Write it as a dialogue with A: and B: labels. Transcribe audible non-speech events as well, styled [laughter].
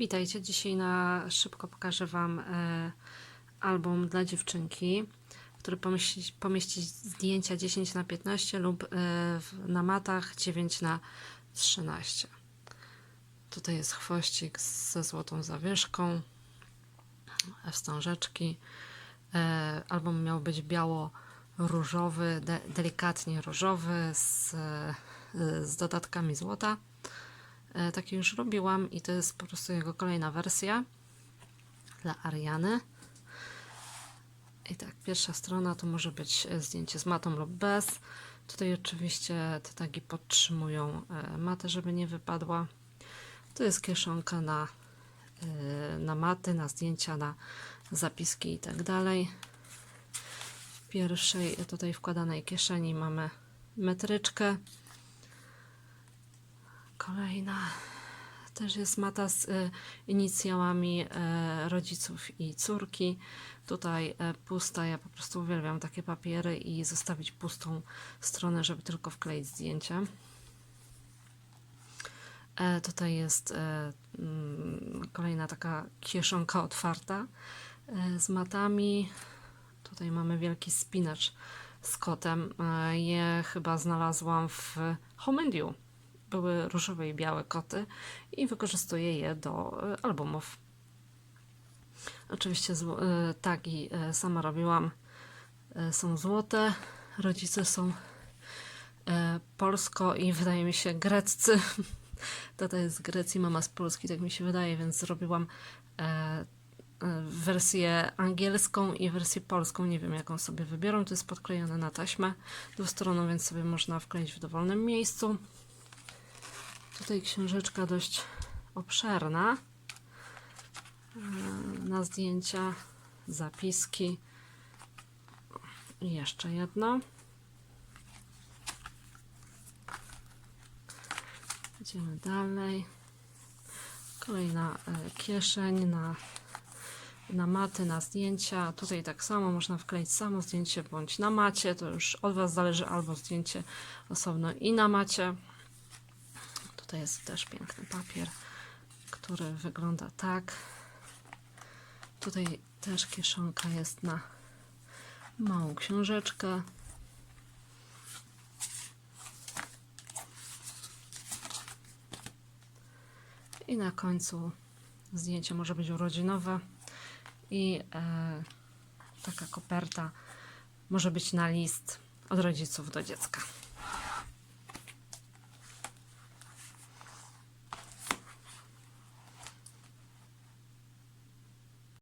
A: Witajcie. Dzisiaj na szybko pokażę Wam e, album dla dziewczynki, który pomieści, zdjęcia 10 na 15 lub e, w, na matach 9 na 13. Tutaj jest chwościk ze złotą zawieszką, e, wstążeczki. Album miał być biało-różowy, de, delikatnie różowy z, z dodatkami złota. E, Taki już robiłam i to jest po prostu jego kolejna wersja dla Ariany. I tak, pierwsza strona to może być e, zdjęcie z matą lub bez. Tutaj oczywiście te tagi podtrzymują e, matę, żeby nie wypadła. To jest kieszonka na, na maty, na zdjęcia, na zapiski i tak dalej. W pierwszej tutaj wkładanej kieszeni mamy metryczkę. Kolejna też jest mata z y, inicjałami y, rodziców i córki. Tutaj y, pusta, ja po prostu uwielbiam takie papiery i zostawić pustą stronę, żeby tylko wkleić zdjęcie. Tutaj jest mm, kolejna taka kieszonka otwarta z matami. Tutaj mamy wielki spinacz z kotem. E, je chyba znalazłam w Home and You były różowe i białe koty i wykorzystuję je do e, albumów. Oczywiście e, tagi e, sama robiłam. Są złote, rodzice są polsko i wydaje mi się greccy. [laughs] Tata jest z Grecji, mama z Polski, tak mi się wydaje, więc zrobiłam wersję angielską i wersję polską. Nie wiem, jaką sobie wybiorą. To jest podklejone na taśmę dwustroną, więc sobie można wkleić w dowolnym miejscu. Tutaj książeczka dość obszerna. Yy, Na zdjęcia, zapiski. Jeszcze jedno. Idziemy dalej. Kolejna e, kieszeń na, na maty, na zdjęcia. Tutaj tak samo można wkleić samo zdjęcie bądź na macie. To już od Was zależy, albo zdjęcie osobno i na macie. Tutaj jest też piękny papier, który wygląda tak. Tutaj też kieszonka jest na małą książeczkę. I na końcu zdjęcie może być urodzinowe i e, taka koperta może być na list od rodziców do dziecka.